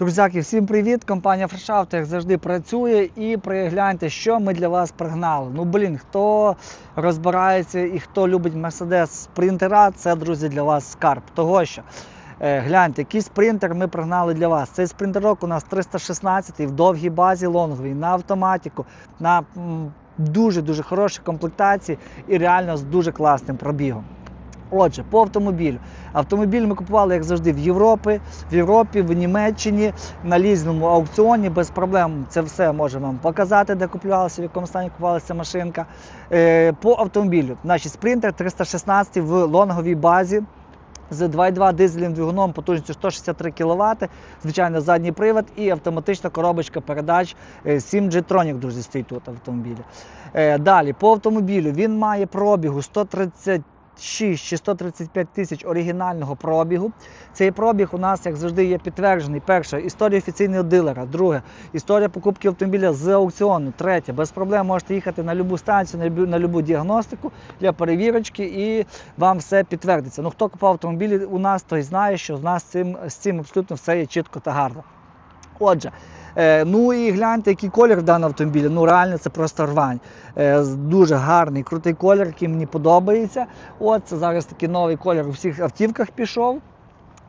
Друзяки, всім привіт! Компанія Фрешафт, як завжди, працює і пригляньте, що ми для вас пригнали. Ну, блін, хто розбирається і хто любить Mercedes спринтера, це, друзі, для вас скарб. Того що, е, гляньте, який спринтер ми пригнали для вас. Цей спринтерок у нас 316 в довгій базі лонговій, на автоматику, на дуже-дуже хорошій комплектації і реально з дуже класним пробігом. Отже, по автомобілю. Автомобіль ми купували, як завжди, в Європі, в Європі, в Німеччині, на лізному аукціоні. Без проблем це все можемо вам показати, де купувалася, в якому стані купувалася машинка. Е, по автомобілю. Значить, спринтер 316 в лонговій базі. З 2,2 дизельним двигуном потужністю 163 кВт, звичайно, задній привод і автоматична коробочка передач е, 7G Tronic, друзі, стоїть тут автомобілі. Е, Далі, по автомобілю він має пробігу 130 6 чи 135 тисяч оригінального пробігу. Цей пробіг у нас, як завжди, є підтверджений. Перше, історія офіційного дилера. Друге, історія покупки автомобіля з аукціону. Третє, без проблем можете їхати на будь-яку станцію, на на любу діагностику для перевірочки і вам все підтвердиться. Ну, хто купав автомобілі у нас, той знає, що з нас цим, з цим абсолютно все є чітко та гарно. Отже, ну і гляньте, який колір даного автомобіля. Ну реально це просто рвань. Е, дуже гарний, крутий колір, який мені подобається. От це зараз такий новий колір у всіх автівках пішов.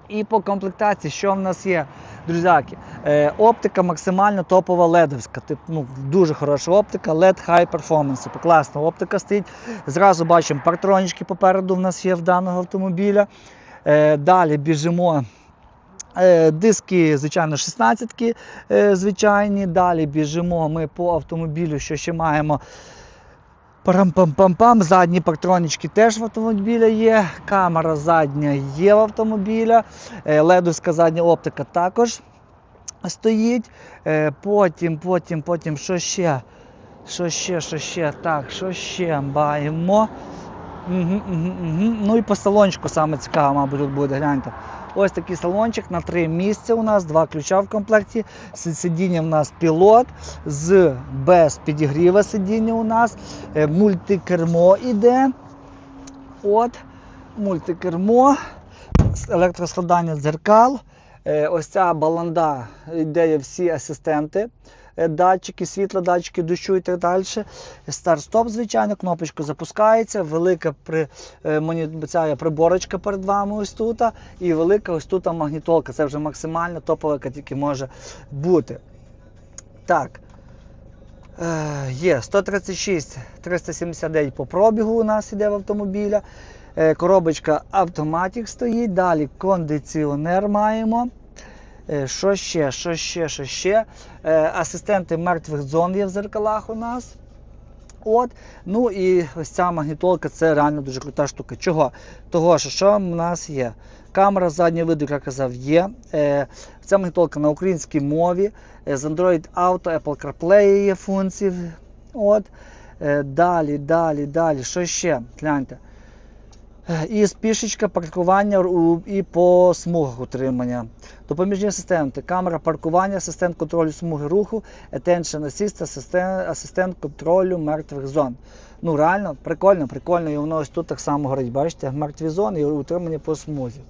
І по комплектації, що в нас є, друзяки, е, оптика максимально топова ледовська. Тип, ну, дуже хороша оптика, LED High Performance. Типу, Класна оптика стоїть. Зразу бачимо партронічки попереду в нас є в даного автомобіля. Е, далі біжимо. Е, Диски, звичайно, 16 е, звичайні. Далі біжимо ми по автомобілю, що ще маємо. Парам-пам-пам-пам. Задні партронічки теж в автомобіля є. Камера задня є в автомобіля. Е, Ледовська задня оптика також стоїть. Потім, потім, потім, що ще? Що ще, що ще? Так, що ще маємо? Угу, угу, угу. Ну і по салончику саме цікаво, мабуть, тут буде, гляньте. Ось такий салончик на три місця у нас, два ключа в комплекті. Сидіння у нас пілот, з без підігріва сидіння у нас. Е, Мультикермо іде. От, мультикермо, електроскладання дзеркал. Е, Ось ця баланда, де є всі асистенти, датчики, світла, датчики дощу і так далі. Старт-стоп, звичайно, кнопочка запускається, велика при, е, ця приборочка перед вами ось тут, і велика ось тут магнітолка. Це вже максимально топова, яка тільки може бути. Так. Е, Є 136 379 по пробігу у нас іде в автомобіля. Е, Коробочка автоматик стоїть. Далі кондиціонер маємо. Е, Що ще? Що ще? Що ще? Е, Асистенти мертвих зон є в зеркалах у нас. От. Ну і ось ця магнітолка це реально дуже крута штука. Чого? Того, що що в нас є? Камера заднього виду, як я казав, є. Е, ця магнітолка на українській мові. З Android Auto, Apple CarPlay є функції. От. Далі, далі, далі. Що ще? Гляньте. Е, І спішечка паркування і по смугах утримання. Допоміжні асистенти, камера паркування, асистент контролю смуги руху, Attention Assist, асистент, асистент контролю мертвих зон. Ну реально, прикольно, прикольно. І воно ось тут так само горить. Бачите, мертві зони і утримання по смузі.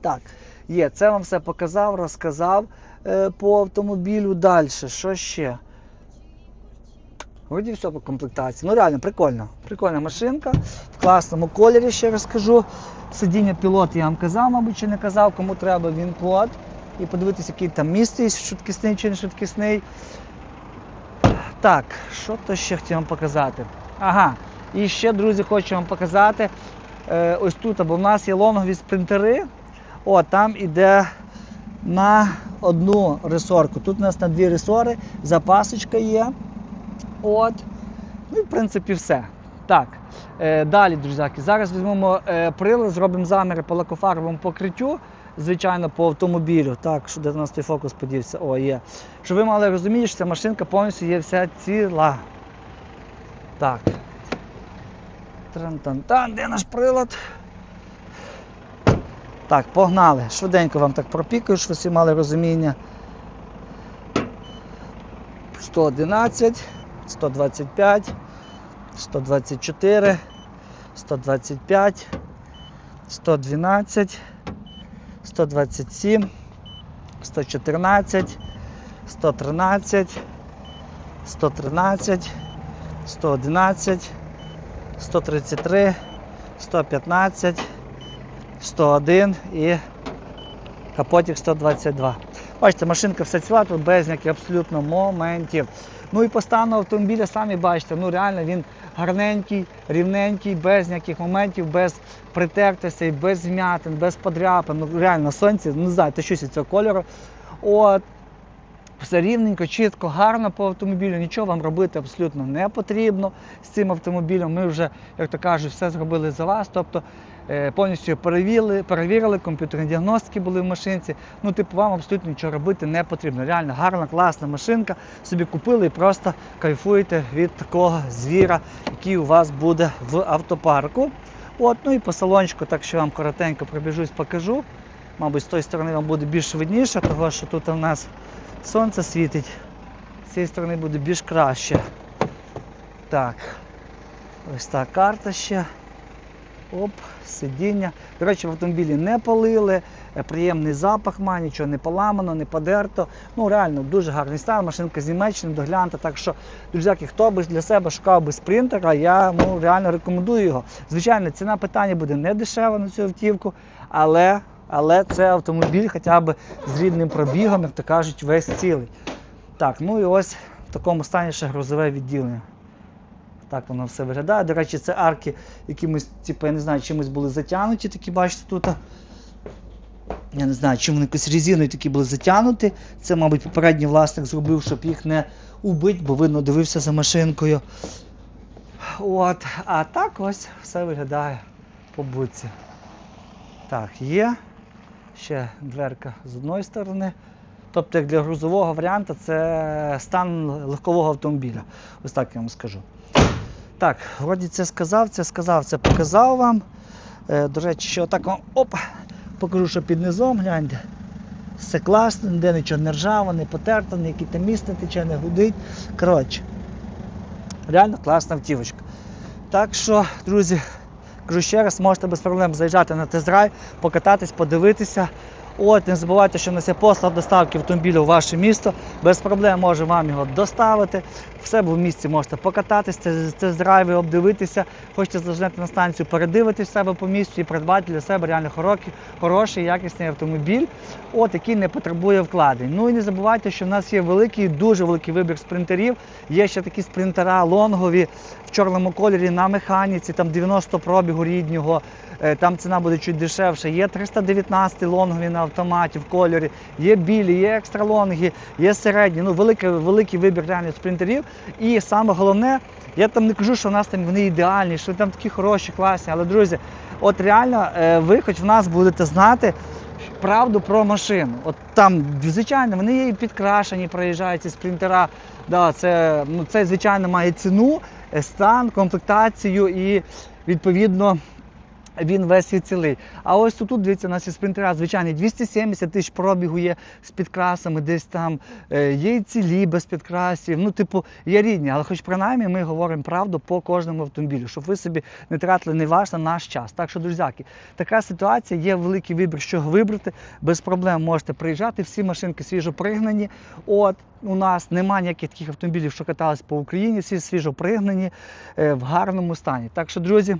Так, є, це вам все показав, розказав е, по автомобілю. Далі, що ще? Вроді все по комплектації. Ну реально прикольно. Прикольна машинка. В класному кольорі ще розкажу. Сидіння пілот я вам казав, мабуть, чи не казав, кому треба він код. І подивитися, який там місце, є, швидкісний чи не швидкісний. Так, що то ще хотів вам показати? Ага, і ще, друзі, хочу вам показати. Е, ось тут, бо в нас є лонгові спринтери. О, там іде на одну ресорку. Тут у нас на дві ресори, запасочка є. От. Ну в принципі все. Так. Е, далі, друзяки, зараз візьмемо е, прилад, зробимо заміри по лакофарбовому покриттю, звичайно, по автомобілю. Так, що де у нас той фокус подівся? О, є. Щоб ви мали розуміти, що ця машинка повністю є вся ціла. Так. Тран-тан-тан, де наш прилад? Так, погнали. Швиденько вам так пропікаю, щоб всі мали розуміння. 111, 125, 124, 125, 112, 127, 114, 113, 113, 111, 133, 115, 101 і капотик 122. Бачите, машинка вся ціла, тут без ніяких абсолютно моментів. Ну і по стану автомобіля, самі бачите, ну реально він гарненький, рівненький, без ніяких моментів, без притертостей, без змятин, без подряпин. Ну реально сонці, ну, не знаю, ти щось від цього кольору. От, все рівненько, чітко, гарно по автомобілю, нічого вам робити абсолютно не потрібно з цим автомобілем. Ми вже, як то кажуть, все зробили за вас. Тобто повністю перевірили, перевірили, комп'ютерні діагностики були в машинці. Ну, типу, вам абсолютно нічого робити не потрібно. Реально гарна, класна машинка. Собі купили і просто кайфуєте від такого звіра, який у вас буде в автопарку. От, ну і по салончику, так що вам коротенько пробіжусь, покажу. Мабуть, з тої сторони вам буде більш видніше, тому що тут у нас сонце світить. З цієї сторони буде більш краще. Так. Ось так карта ще. Оп, сидіння. До речі, в автомобілі не полили, е, приємний запах має, нічого не поламано, не подерто. Ну, реально, дуже гарний стан, машинка з Німеччини, доглянута. Так що, друзяки, хто би для себе шукав би спринтера, я ну, реально рекомендую його. Звичайно, ціна питання буде не дешева на цю автівку, але, але це автомобіль хоча б з рідним пробігом, як то кажуть, весь цілий. Так, ну і ось в такому стані ще грузове відділення. Так воно все виглядає. До речі, це арки якимось, типу, я не знаю, чимось були затягнуті, такі бачите тут. Я не знаю, чим вони якось резиною такі були затягнуті. Це, мабуть, попередній власник зробив, щоб їх не убити, бо видно дивився за машинкою. От, а так ось все виглядає по будці. Так, є. Ще дверка з одної сторони. Тобто, як для грузового варіанту, це стан легкового автомобіля. Ось так я вам скажу. Так, вроді це сказав, це сказав, це показав вам. Е, до речі, ще отак вам оп, покажу, що під низом, гляньте. Все класно, ніде нічого не ржаво, не потерто, ніякі там місце тече, не гудить. Коротше, реально класна автівочка. Так що, друзі, кажу ще раз, можете без проблем заїжджати на тест-драйв, покататись, подивитися. От, не забувайте, що у нас є послуга доставки автомобіля у ваше місто. Без проблем можемо вам його доставити. В себе в місті можете покататись, тест-драйви, обдивитися. Хочете зажнати на станцію, передивитись в себе по місту і придбати для себе реально хороший, хороший, якісний автомобіль, от, який не потребує вкладень. Ну і не забувайте, що в нас є великий, дуже великий вибір спринтерів. Є ще такі спринтера лонгові в чорному кольорі на механіці, там 90 пробігу ріднього. Е, Там ціна буде чуть дешевше. Є 319 лонгові на автоматі в кольорі, є білі, є екстралонги, є середні. Ну, великий, великий вибір реально спринтерів. І саме головне, я там не кажу, що в нас там вони ідеальні, що там такі хороші, класні. Але, друзі, от реально, е, ви хоч в нас будете знати. Правду про машину. От там, звичайно, вони є і підкрашені, проїжджають ці спринтера. Да, це, ну, це, звичайно, має ціну, е, стан, комплектацію і відповідно він весь і цілий. А ось тут, дивіться, нас спринтера, звичайно, 270 тисяч пробігу є з підкрасами, десь там е, є і цілі без підкрасів. Ну, типу, є рідні, але хоч принаймні ми говоримо правду по кожному автомобілю, щоб ви собі не тратили не ваш, а наш час. Так що, друзяки, така ситуація, є великий вибір, що вибрати. Без проблем можете приїжджати. Всі машинки свіжо пригнані. От у нас немає ніяких таких автомобілів, що катались по Україні, всі свіжо пригнані е, в гарному стані. Так що, друзі.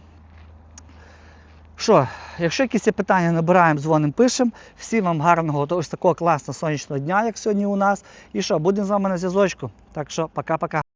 Що, якщо якісь питання, набираємо, дзвонимо, пишемо. Всім вам гарного ось такого класного сонячного дня, як сьогодні у нас. І що, будемо з вами на зв'язочку. Так що, пока-пока.